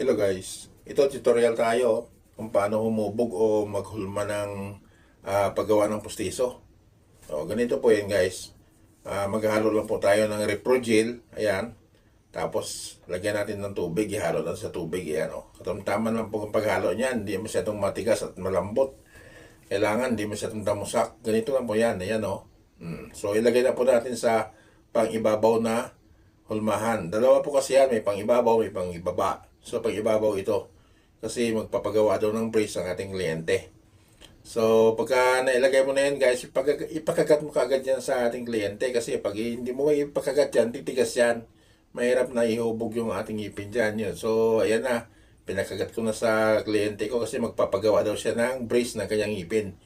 Hello guys, ito tutorial tayo kung paano humubog o maghulma ng ah, paggawa ng pustiso. So, ganito po yan guys. Ah, maghalo lang po tayo ng Reprogel, ayan. Tapos, lagyan natin ng tubig, ihalo natin sa tubig, ayan o. Katamtaman lang po ang paghalo niyan, hindi masyadong matigas at malambot. Kailangan, hindi masyadong tamusak. Ganito lang po yan, ayan o. Mm. So, ilagay na po natin sa pang-ibabaw na hulmahan. Dalawa po kasi yan, may pang-ibabaw, may pang-ibaba. So, pang-ibabaw ito. Kasi magpapagawa daw ng brace ang ating kliyente. So, pagka nailagay mo na yan, guys, ipag- ipakagat mo kaagad yan sa ating kliyente. Kasi pag hindi mo ipakagat yan, titigas yan. Mahirap na ihubog yung ating ipin dyan. Yun. So, ayan na. Pinakagat ko na sa kliyente ko kasi magpapagawa daw siya ng brace ng kanyang ipin.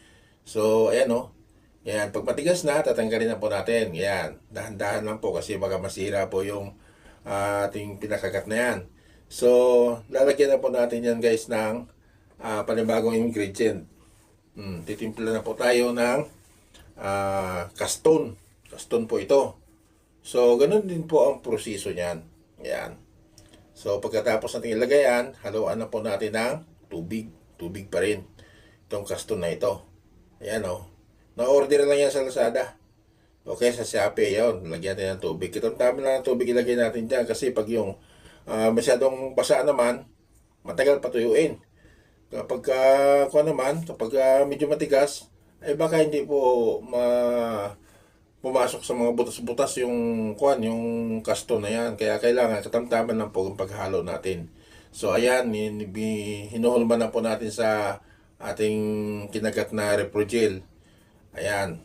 So, ayan o. Yan, pag matigas na, tatanggalin na po natin. Yan, dahan-dahan lang po kasi baka masira po yung ah, ating pinakagat na yan. So, lalagyan na po natin yan guys ng ah, panibagong ingredient. Hmm, titimpla na po tayo ng ah, kaston. Kaston po ito. So, ganun din po ang proseso niyan. Yan. So, pagkatapos natin ilagay yan, haluan na po natin ng tubig. Tubig pa rin. Itong kaston na ito. Ayan o. Na-order lang yan sa Lazada. Okay, sa Shopee, yun. Lagyan natin ng tubig. Itong tama lang ng tubig ilagay natin dyan kasi pag yung ah, masyadong basa naman, matagal patuyuin. Kapag uh, kuha naman, kapag ah, medyo matigas, ay baka hindi po ma pumasok sa mga butas-butas yung kuan, yung kasto na yan. Kaya kailangan katamtaman lang po ang paghalo natin. So ayan, hinuhulman na po natin sa ating kinagat na Reprogel. Ayan.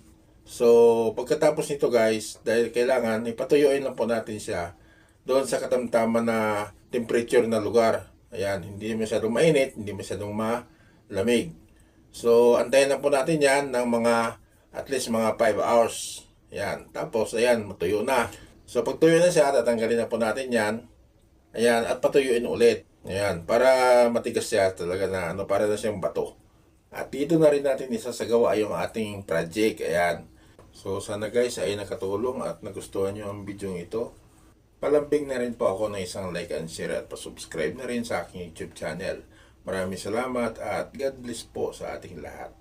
So, pagkatapos nito guys, dahil kailangan, ipatuyuin lang po natin siya doon sa katamtaman na temperature na lugar. Ayan, hindi masyadong mainit, hindi masyadong malamig. So, antayin na po natin yan ng mga, at least mga 5 hours. Ayan, tapos, ayan, matuyo na. So, pag tuyo na siya, tatanggalin na po natin yan. Ayan, at patuyuin ulit. Ayan, para matigas siya talaga na, ano, para na siyang bato. At dito na rin natin isasagawa yung ating project. Ayan. So sana guys ay nakatulong at nagustuhan nyo ang video ito. Palambing na rin po ako ng isang like and share at pasubscribe na rin sa aking YouTube channel. Maraming salamat at God bless po sa ating lahat.